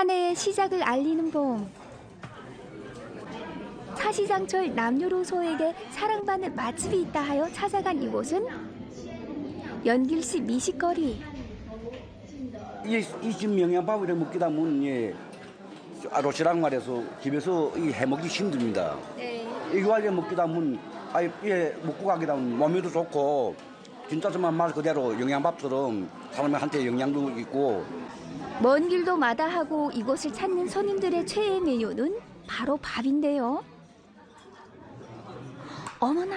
한 해의 시작을 알리는 봄. 사시장철 남녀노소에게 사랑받는 맛집이 있다 하여 찾아간 이곳은 연길시 미식거리. 이, 이집 영양밥을 먹기다 보면 예, 아로시랑 말해서 집에서 이 해먹기 힘듭니다. 네. 이거 알려 먹기다 보면 아예 예, 먹고 가기다 보면 몸에도 좋고 진짜 정말 말 그대로 영양밥처럼 사람한테 영양도 있고 먼 길도 마다하고 이곳을 찾는 손님들의 최애 메뉴는 바로 밥인데요. 어머나.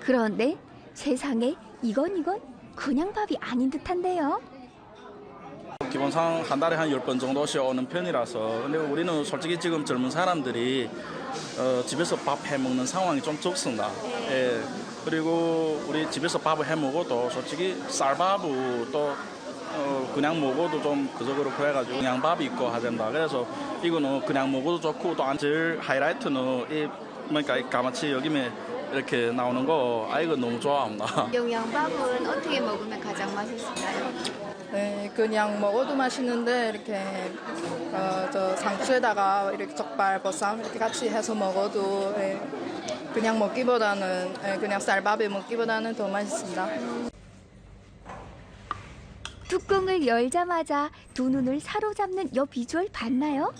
그런데 세상에 이건 이건 그냥 밥이 아닌 듯한데요. 기본상 한 달에 한 10번 정도씩 오는 편이라서 근데 우리는 솔직히 지금 젊은 사람들이 어, 집에서 밥 해 먹는 상황이 좀 적습니다. 예. 그리고 우리 집에서 밥을 해 먹어도 솔직히 쌀밥을 또 어, 그냥 먹어도 좀 그저 그렇고 해가지고 그냥 밥이 있고 하된다. 그래서 이거는 그냥 먹어도 좋고 또 제일 하이라이트는 이 그러니까 이 가마치 여기에 이렇게 나오는 거 아 이거 너무 좋아합니다. 영양밥은 어떻게 먹으면 가장 맛있을까요? 네, 그냥 먹어도 맛있는데 이렇게 어, 저 상추에다가 이렇게 족발, 보쌈 이렇게 같이 해서 먹어도 예, 그냥 먹기보다는 예, 그냥 쌀밥에 먹기보다는 더 맛있습니다. 뚜껑을 열자마자 두 눈을 사로잡는 여 비주얼 봤나요?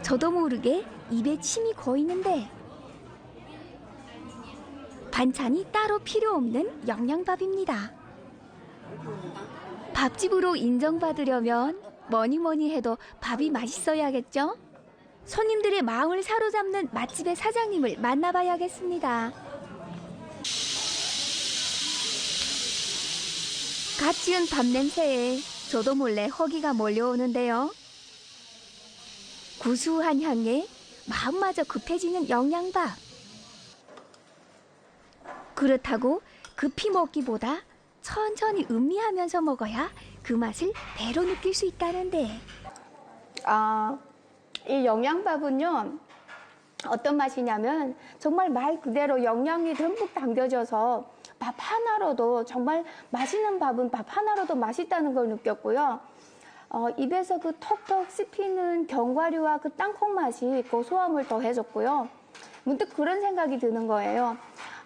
저도 모르게 입에 침이 고이는데 반찬이 따로 필요 없는 영양밥입니다. 밥집으로 인정받으려면 뭐니 뭐니 해도 밥이 맛있어야겠죠? 손님들의 마음을 사로잡는 맛집의 사장님을 만나봐야겠습니다. 갓 지은 밥 냄새에 저도 몰래 허기가 몰려오는데요. 구수한 향에 마음마저 급해지는 영양밥. 그렇다고 급히 먹기보다 천천히 음미하면서 먹어야 그 맛을 배로 느낄 수 있다는데. 아, 이 영양밥은요, 어떤 맛이냐면 정말 말 그대로 영양이 듬뿍 담겨져서 밥 하나로도 정말 맛있는 밥은 밥 하나로도 맛있다는 걸 느꼈고요. 어, 입에서 그 톡톡 씹히는 견과류와 그 땅콩 맛이 고소함을 더해줬고요. 문득 그런 생각이 드는 거예요.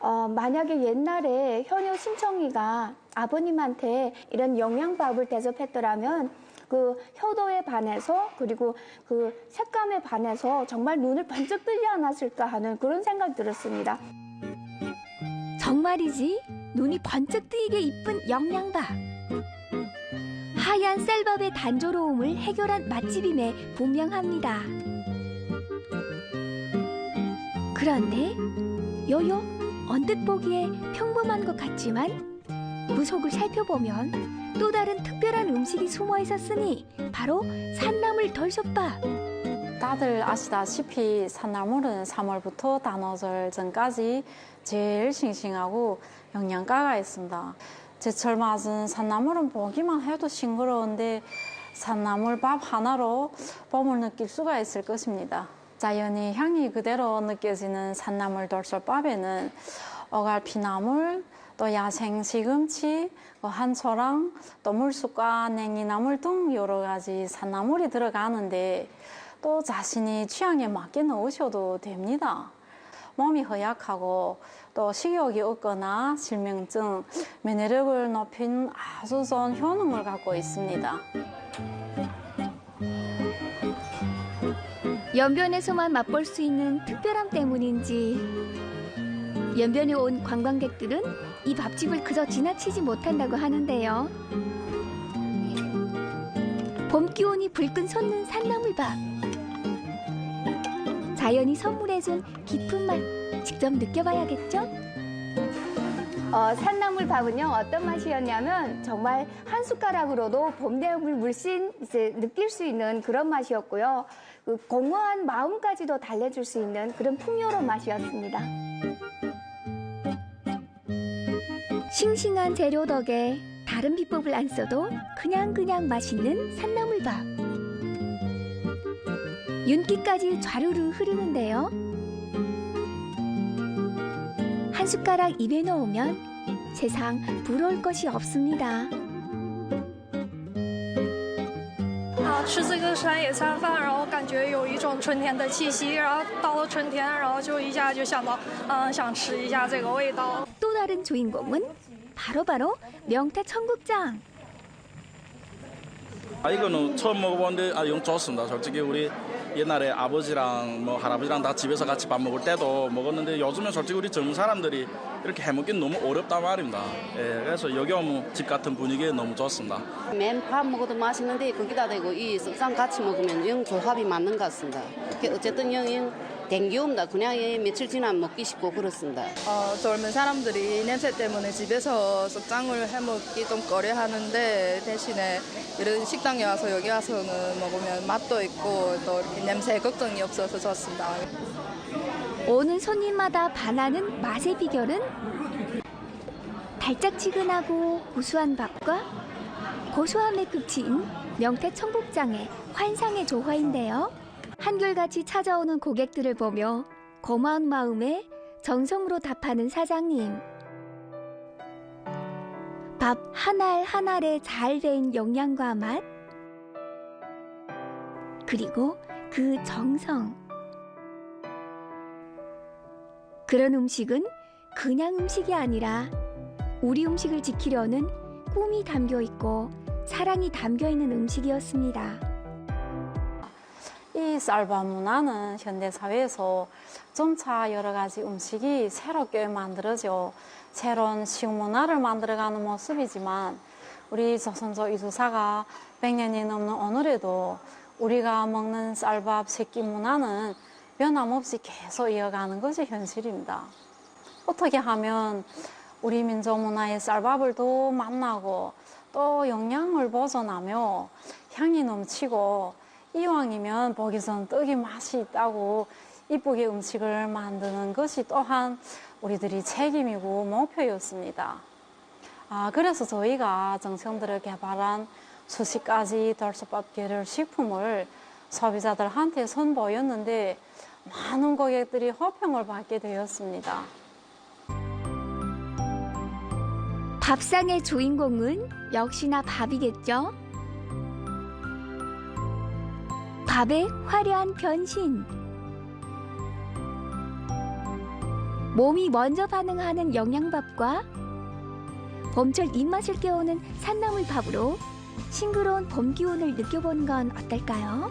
어, 만약에 옛날에 현효 신청이가 아버님한테 이런 영양밥을 대접했더라면 그 효도에 반해서 그리고 그 색감에 반해서 정말 눈을 번쩍 뜨지 않았을까 하는 그런 생각이 들었습니다. 정말이지 눈이 번쩍 뜨이게 이쁜 영양밥. 하얀 쌀밥의 단조로움을 해결한 맛집임에 분명합니다. 그런데 요요 언뜻 보기에 평범한 것 같지만 그 속을 살펴보면 또 다른 특별한 음식이 숨어 있었으니 바로 산나물 돌솥밥. 다들 아시다시피 산나물은 3월부터 단오절 전까지 제일 싱싱하고 영양가가 있습니다. 제철 맞은 산나물은 보기만 해도 싱그러운데 산나물 밥 하나로 봄을 느낄 수가 있을 것입니다. 자연의 향이 그대로 느껴지는 산나물 돌솥밥에는 어갈피나물, 또 야생 시금치, 또 한초랑, 또 물쑥과 냉이나물 등 여러 가지 산나물이 들어가는데 또 자신이 취향에 맞게 넣으셔도 됩니다. 몸이 허약하고 또 식욕이 없거나 실명증, 면역력을 높이는 아주 좋은 효능을 갖고 있습니다. 연변에서만 맛볼 수 있는 특별함 때문인지 연변에 온 관광객들은 이 밥집을 그저 지나치지 못한다고 하는데요. 봄 기온이 불끈 솟는 산나물밥. 자연이 선물해준 깊은 맛 직접 느껴봐야겠죠? 어, 산나물 밥은요 어떤 맛이었냐면 정말 한 숟가락으로도 봄내음을 물씬 이제 느낄 수 있는 그런 맛이었고요. 그 공허한 마음까지도 달래줄 수 있는 그런 풍요로운 맛이었습니다. 싱싱한 재료 덕에 다른 비법을 안 써도 그냥 그냥 맛있는 산나물밥. 윤기까지 좌르르 흐르는데요. 한 숟가락 입에 넣으면 세상 부러울 것이 없습니다. 啊，吃这个山野餐饭，然后感 觉有一种春天的气息，然后到了春天，然后就一下就想到，嗯，想吃一下这个味道。 또 다른 주인공은 바로바로 명태 청국장. 아 이거는 처음 먹어보는데 아 영 좋습니다. 솔직히 우리 옛날에 아버지랑 뭐 할아버지랑 다 집에서 같이 밥 먹을 때도 먹었는데 요즘은 솔직히 우리 젊은 사람들이 이렇게 해먹기는 너무 어렵단 말입니다. 예, 그래서 여기 오면 집 같은 분위기 너무 좋습니다. 맨밥 먹어도 맛있는데 거기다 대고 이 썩상 같이 먹으면 영 조합이 맞는 것 같습니다. 그 어쨌든 영영 댕기옵니다. 그냥 이 며칠 지나면 먹기 쉽고 그렇습니다. 어, 젊은 사람들이 냄새 때문에 집에서 썩장을 해먹기 좀 꺼려하는데 대신에 이런 식당에 와서 여기 와서는 먹으면 맛도 있고 또 이렇게 냄새 걱정이 없어서 좋습니다. 오는 손님마다 반하는 맛의 비결은 달짝지근하고 고소한 밥과 고소함의 끝인 명태 청국장의 환상의 조화인데요. 한결같이 찾아오는 고객들을 보며 고마운 마음에 정성으로 답하는 사장님. 밥 한 알 한 알에 잘 배인 영양과 맛, 그리고 그 정성. 그런 음식은 그냥 음식이 아니라 우리 음식을 지키려는 꿈이 담겨 있고 사랑이 담겨 있는 음식이었습니다. 이 쌀밥 문화는 현대 사회에서 점차 여러 가지 음식이 새롭게 만들어져 새로운 식문화를 만들어가는 모습이지만 우리 조선조 이주사가 100년이 넘는 오늘에도 우리가 먹는 쌀밥 새끼 문화는 변함없이 계속 이어가는 것이 현실입니다. 어떻게 하면 우리 민족 문화의 쌀밥을 더 만나고 또 영양을 보존하며 향이 넘치고 이왕이면 보기선 떡이 맛이 있다고 이쁘게 음식을 만드는 것이 또한 우리들이 책임이고 목표였습니다. 아, 그래서 저희가 정성들을 개발한 수십 가지 돌솥밥 계열 식품을 소비자들한테 선보였는데 많은 고객들이 호평을 받게 되었습니다. 밥상의 주인공은 역시나 밥이겠죠? 밥의 화려한 변신. 몸이 먼저 반응하는 영양밥과 봄철 입맛을 깨우는 산나물 밥으로 싱그러운 봄 기운을 느껴보는 건 어떨까요?